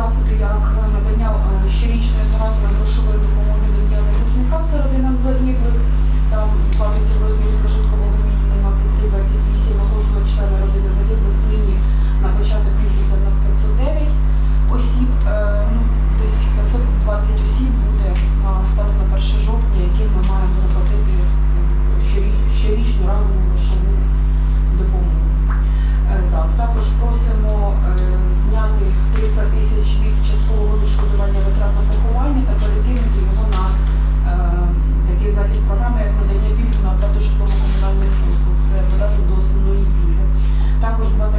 заходи, як е, надання е, щорічної одноразової грошової допомоги до дня захисника це родинам загиблих, там платиться в розмірі прожиткового мінімуму 23,28, а кожного члена родини загиблих нині на початок місяця на 509 осіб, е, ну десь 520 осіб буде на станом на 1 жовтня, яким ми маємо.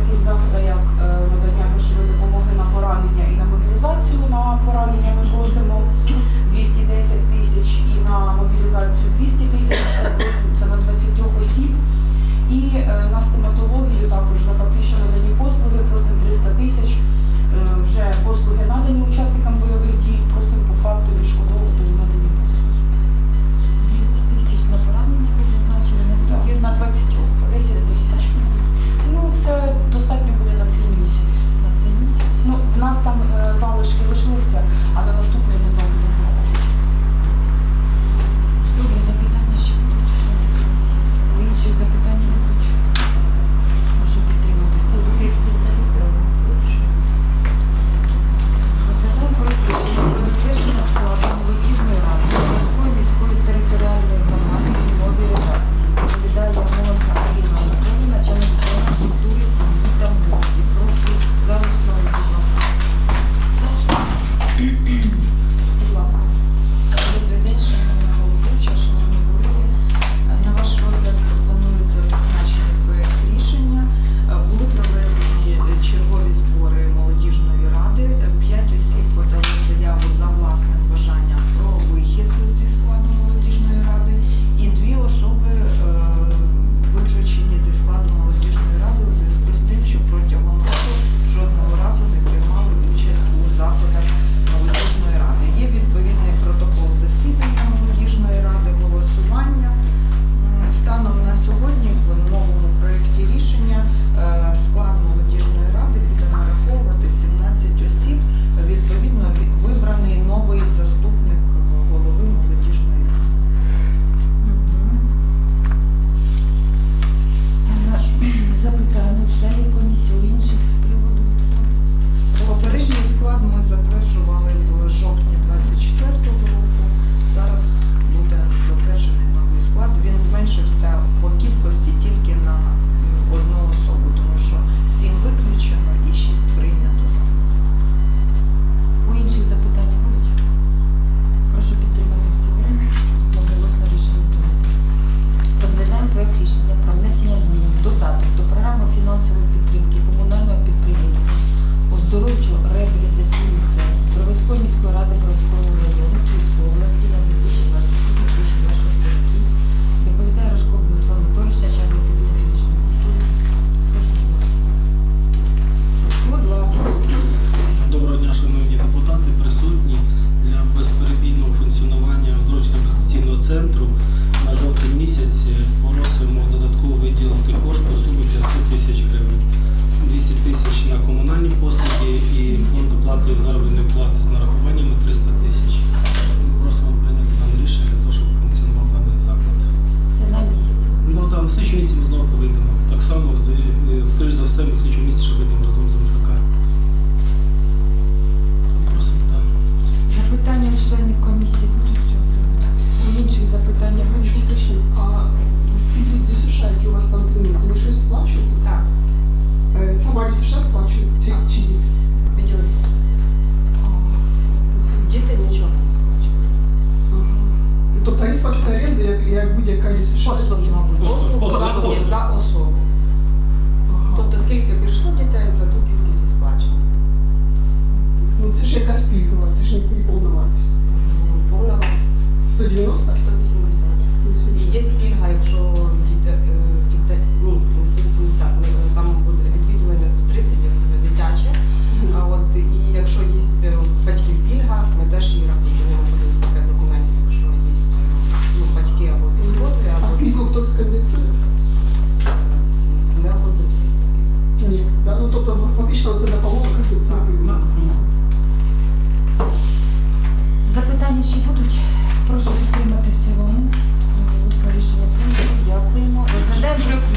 Таких заходи, як е, надання грошової допомоги на поранення і на мобілізацію. На поранення ми просимо 210 тисяч і на мобілізацію 200 тисяч, це на 23 осіб. І е, на стоматологію також за фактично надані послуги просимо 300 тисяч. Е, вже послуги надані учасникам бойових дій.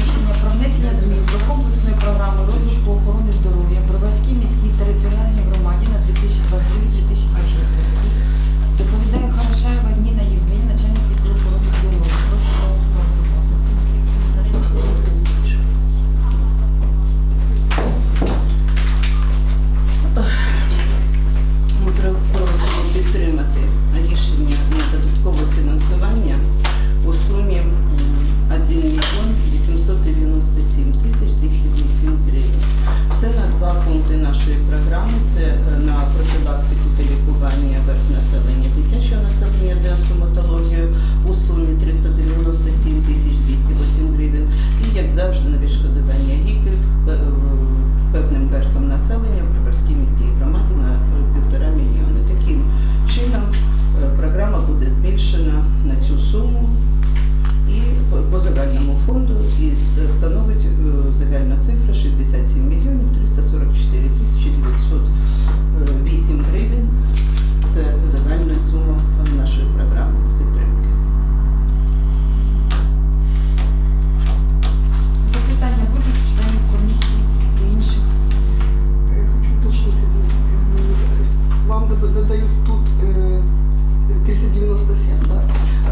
Рішення про внесення змін до комплексної програми розвитку На відшкодування ліків е, певним верствам населення в Броварській міській громаді на е, півтора мільйони. Таким чином е, програма буде збільшена на цю суму і по- загальному фонду і становить е, загальна цифра 67 мільйонів 344 тисячі 908 гривень. Це загальна сума нашої програми Вам тут э, 397, да?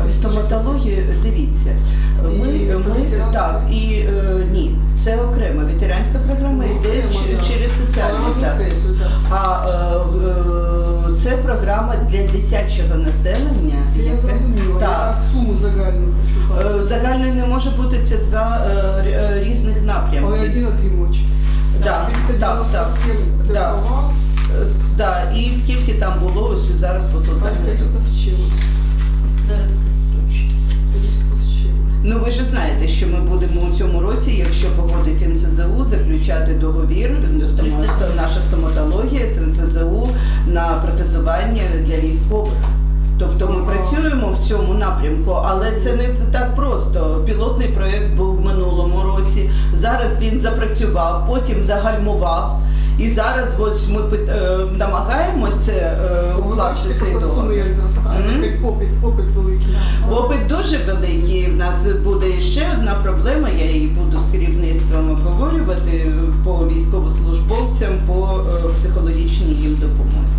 Е, Стоматологію, дивіться, ми, І ми так і е, ні, це окрема ветеранська програма Ну, йде окремо, через соціальний Але захист. це. А е, е, це програма для дитячого населення. Це я зрозуміла. Так. Я суму загальну хочу Е, знати. Не може бути це два різних Але напрямки. один отримувач. Так, так. 397 це вас, Да, і скільки там було ось зараз по а соціальному 300 з чимось. 300 з чимось. Ну ви ж знаєте, що ми будемо у цьому році, якщо погодить НСЗУ, заключати договір наша стоматологія з НСЗУ на протезування для військових. Тобто ми працюємо в цьому напрямку, але це не це так просто. Пілотний проєкт був в минулому році. Зараз він запрацював, потім загальмував. І зараз ось ми пит- е, намагаємось це е, укласти цей договір. зростає. Попит, попит великий. Попит дуже великий. У нас буде ще одна проблема. Я її буду з керівництвом обговорювати по військовослужбовцям, по е, психологічній їм допомозі.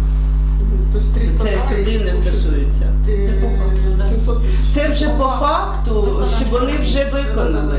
Тобто 300 Це сюди не стосується. Це по факту, да. 700 тисяч. Це вже по факту, що вони вже виконали.